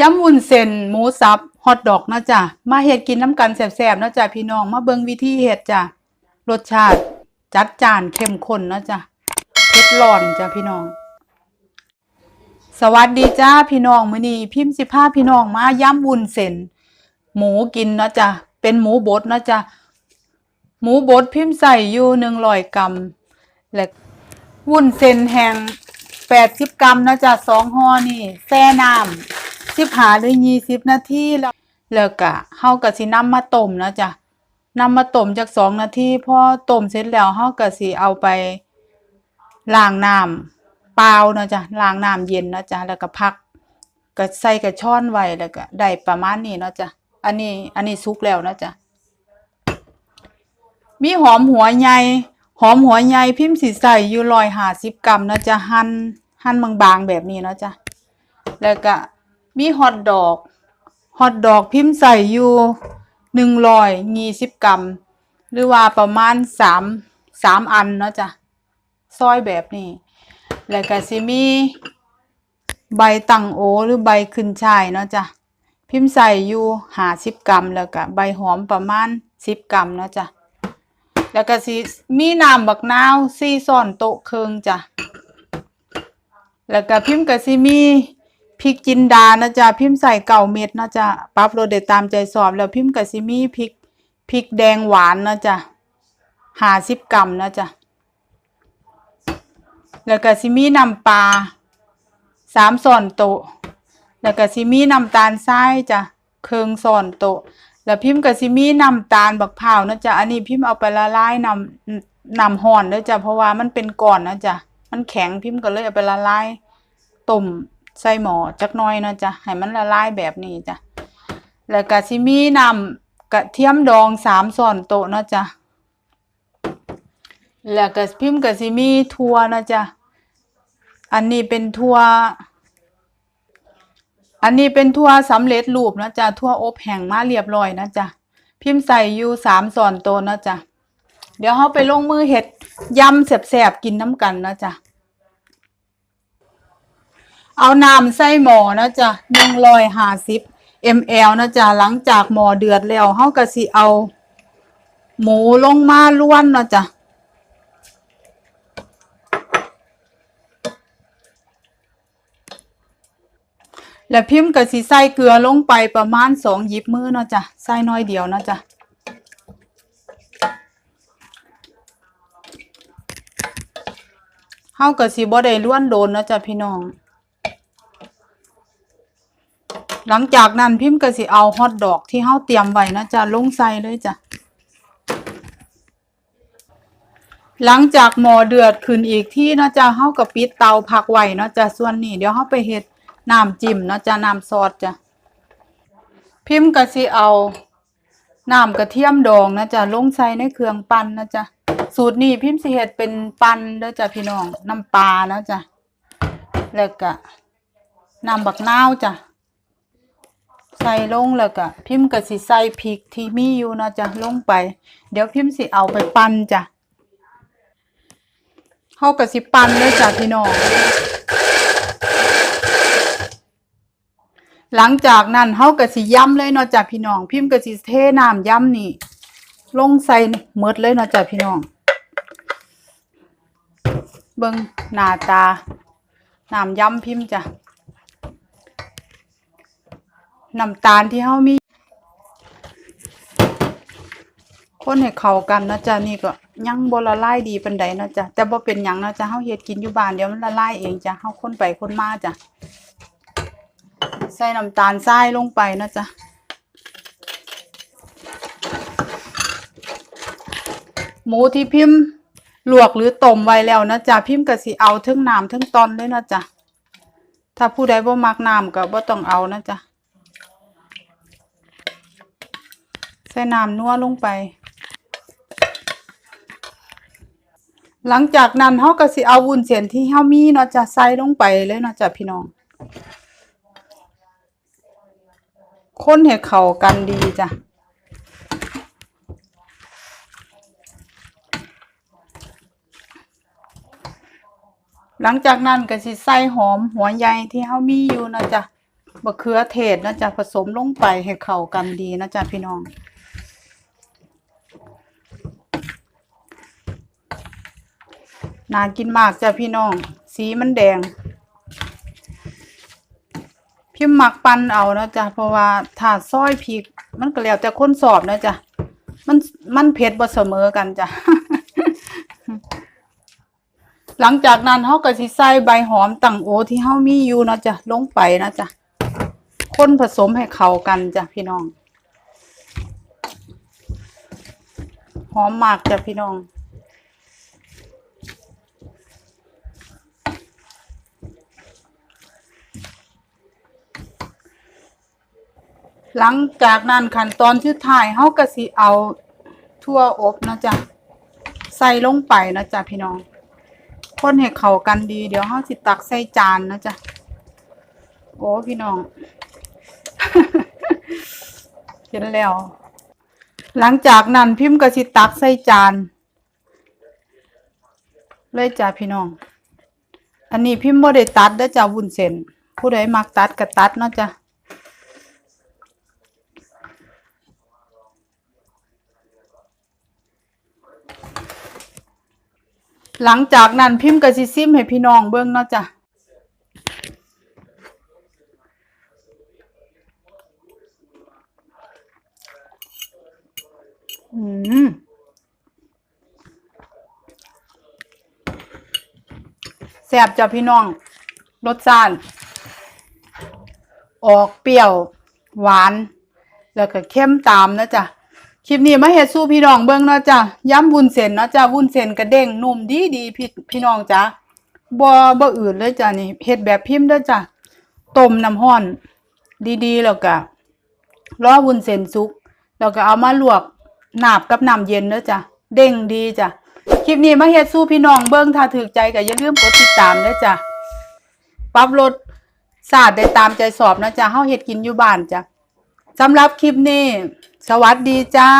ยำวุ้นเส้นหมูสับฮอทดอกนะจ้ะมาเฮ็ดกินน้ำกันแซ่บๆนะจ้ะพี่น้องมาเบิ่งวิธีเฮ็ดจ้ะรสชาติจัดจานเข้มข้นนะจ้ะเผ็ดร้อนจ้ะพี่น้อง สวัสดีจ้าพี่น้องมื้อนี้พิมพ์สิพาพี่น้องมายำวุ้นเส้นหมูกินนะจ้ะเป็นหมูบดนะจ้ะหมูบดพิมพ์ใส่อยู่100กรัมและวุ้นเส้นแห้ง80กรัมนะจ้ะสองห่อนี่แช่น้ำ 15หรือ20นาทีแล้วแล้วก็เฮาก็สินำมาต้มนะจ้ะนำมาต้มจัก2นาทีพอต้มเสร็จแล้วเฮาก็สิเอาไปล้างน้ำเปล่านะจ้ะล้างน้ำเย็นนะจ้ะแล้วก็พักก็ใส่กระชอนไว้แล้วก็ได้ประมาณนี้เนาะจ้ะอันนี้อันนี้สุกแล้วนะจ้ะมีหอมหัวใหญ่หอมหัวใหญ่พิมพ์สิใส่อยู่ร้อยห้าสิบกรัมนะจ้ะหั่นหั่นบางๆแบบนี้เนาะจ้ะแล้วก็ มีฮอทดอกฮอทดอกพิมพ์ใส่อยู่หนึ่งร้อยยี่สิบกรัม หรือว่าประมาณสามสามอันเนาะจ้ะซอยแบบนี้ แล้วก็สิมีใบตังโอหรือใบขึ้นชายเนาะจ้ะพิมพ์ใส่อยู่ห้าสิบกรัม แล้วก็ใบหอมประมาณสิบกรัมเนาะจ้ะแล้วก็สิมีน้ำบักนาวสี่ส่อนโต๊ะครึ่งจ้ะแล้วก็พิมพ์ก็สิมี พริกจินดานะจ๊ะพิมพ์ใส่เก่าเม็ดเนาะจ้ะปรับรสได้ตามใจชอบแล้วพิมพ์ก็สิมี่พริกพริกแดงหวานเนาะจ้ะหาสิบกรัมเนาะจ้ะแล้วก็สิมี่น้ำปลาสามส่วนโตแล้วก็สิมี่น้ำตาลทรายจ้ะเครื่องส่วนโตแล้วพิมพ์ก็สิมี่น้ำตาลบักพร้าวนะจ๊ะอันนี้พิมพ์เอาไปละลายน้ำน้ำห่อนเด้อจ้ะเพราะว่ามันเป็นก้อนนะจ๊ะมันแข็งพิมพ์ก็เลยเอาไปละลายต้ม ใส่หม้อจักน่อยนะจ๊ะให้มันละลายแบบนี้จ้ะแล้วก็สิมีนำกระเทียมดองสามส่วนโตนะจ้ะแล้วก็พิมพ์ก็สิมีทั่วนะจ๊ะอันนี้เป็นทั่วอันนี้เป็นทั่วสำเร็จรูปนะจ๊ะทั่วอบแห้งมาเรียบร้อยนะจ๊ะพิมพ์ใส่อยู่สามส่วนโตนะจ๊ะเดี๋ยวเราไปลงมือเห็ดยำแสบๆกินน้ำกันนะจ๊ะ เอาน้ำใส่หมอนะจ๊ะหนึ่งร้อยห้าสิบ ml นะจ๊ะหลังจากหม้อเดือดแล้วเราก็สิเอา หมูลงมาล้วนนะจ๊ะแล้วพิมพ์ก็สิใส่เกลือลงไปประมาณสองหยิบมือเนาะจ้ะใส่น้อยเดียวเนาะจ้ะเฮาก็สิบ่ได้ล้วนโดนเนาะจ้ะพี่น้อง หลังจากนั้นพิมพ์ก็สิเอาฮอทดอกที่เฮาเตรียมไว้นะจ้ะลงใส่เลยจ้ะหลังจากหม้อเดือดขึ้นอีกที่นาะจ้ะเฮาก็ปิดเตาพักไว้นาะจ้ะส่วนนี้เดี๋ยวเฮาไปเฮ็ดน้ำจิ้มนาะจ้ะน้ำซอสจ้ะพิมพ์ก็สิเอาน้ำกระเทียมดองนะจ้ะลงใส่ในเครื่องปั่นนะจ้ะสูตรนี้พิมพ์สิเฮ็ดเป็นปั่นเด้อจ้ะพี่น้องน้ำปลานะจ้ะแล้วก็น้ำบักนาวจ้ะ ใส่ลงแล้วก็พิมพ์ก็สิใส่พริกที่มีอยู่นาะจ้ะลงไป เดี๋ยวพิมพ์สิเอาไปปั่นจ้ะเฮาก็สิปั่นเลยจ้ะพี่น้องหลังจากนั้นเฮาก็สิย้ำเลยเนาะจ้ะพี่น้อง พิมพ์ก็สิเทน้ำย้ำนี่ ลงใส่หมดเลยเนาะจ้ะพี่น้อง เบิ่งหน้าตาน้ำย้ำพิมพ์จ้ะ น้ำตาลที่เฮามีคนให้เข้ากันนะจ๊ะนี่ก็ยังบ่ละลายดีปานใดนะจ๊ะแต่บ่เป็นหยังนะจ๊ะเฮาเฮ็ดกินอยู่บ้านเดี๋ยวมันละลายเองจ้ะเฮาคนไปคนมาจ้ะใส่น้ำตาลทรายลงไปนะจ๊ะหมูที่พิมพ์ลวกหรือต้มไว้แล้วนะจ๊ะพิมพ์ก็สิเอาทั้งน้ำทั้งตอนเลยนะจ๊ะถ้าผู้ใดบ่มักน้ำก็บ่ต้องเอานะจ๊ะ ใส่น้ำนัวลงไป หลังจากนั้นเฮาก็สิเอาวุ้นเส้นที่เฮามีเนาะจะใส่ลงไปเลยเนาะจ้ะพี่น้อง คนให้เข้ากันดีจ้ะหลังจากนั้นก็สิใส่หอมหัวใหญ่ที่เฮามีอยู่นะจ้ะบะเขือเทศนะจ๊ะผสมลงไปให้เข้ากันดีนะจ๊ะพี่น้อง น่ากินมากจ้ะพี่น้อง สีมันแดง พิมพ์หมักปันเอานะจ๊ะเพราะว่าถ้าซอยพริก มันก็แล้วแต่คนสอบนะจ๊ะมันมันเผ็ดบ่เสมอกันจ้ะหลังจากนั้นเฮาก็สิใส่ใบหอมตังโอที่เฮามีอยู่นะจ๊ะลงไปนะจ๊ะคนผสมให้เข้ากันจ้ะพี่น้อง หอมมากจ้ะพี่น้อง หลังจากนั้นขั้นตอนสุดท้ายเฮาก็สิเอาทั่วอบนะจ๊ะใส่ลงไปนะจ๊ะพี่น้องคนให้เข้ากันดีเดี๋ยวเฮาสิตักใส่จานนะจ๊ะโอ้พี่น้องเห็นแล้ว หลังจากนั้นพิมพ์ก็สิตักใส่จานเลยจ้ะพี่น้อง อันนี้พิมพ์บ่ได้ตัดเด้อจ้ะวุ้นเส้นผู้ใดมักตัดก็ตัดเนาะจ้ะ หลังจากนั้นพิมพ์ก็สิซิมให้พี่น้องเบิ่งเนาะจ้ะอืมแซ่บจ้ะพี่น้อง รสชาติออกเปรี้ยว หวาน แล้วก็เข้มตามนะจ๊ะ คลิปนี้มาเฮ็ดสู้พี่น้องเบิ่งเนาะจ้ะย้ำวุ้นเส้นเนาะจ้ะวุ้นเส้นกระเด้งนุ่มดีดีพี่พี่น้องจ้ะบ่บ่อื่นเลยจ้ะนี่เฮ็ดแบบพิมพ์เด้อจ้ะต้มน้ำร้อน ดีๆ แล้วก็รอวุ้นเส้นสุก แล้วก็เอามาลวกหนาบกับน้ำเย็นเด้อจ้ะเด้งดีจ้ะคลิปนี้มาเฮ็ดสู้พี่น้องเบิ่งถ้าถูกใจก็อย่าลืมกดติดตามเด้อจ้ะปรับลดศาสตร์ได้ตามใจสอบนะจ้ะเฮาเฮ็ดกินอยู่บ้านจ้ะสำหรับคลิปนี้ สวัสดีจ้า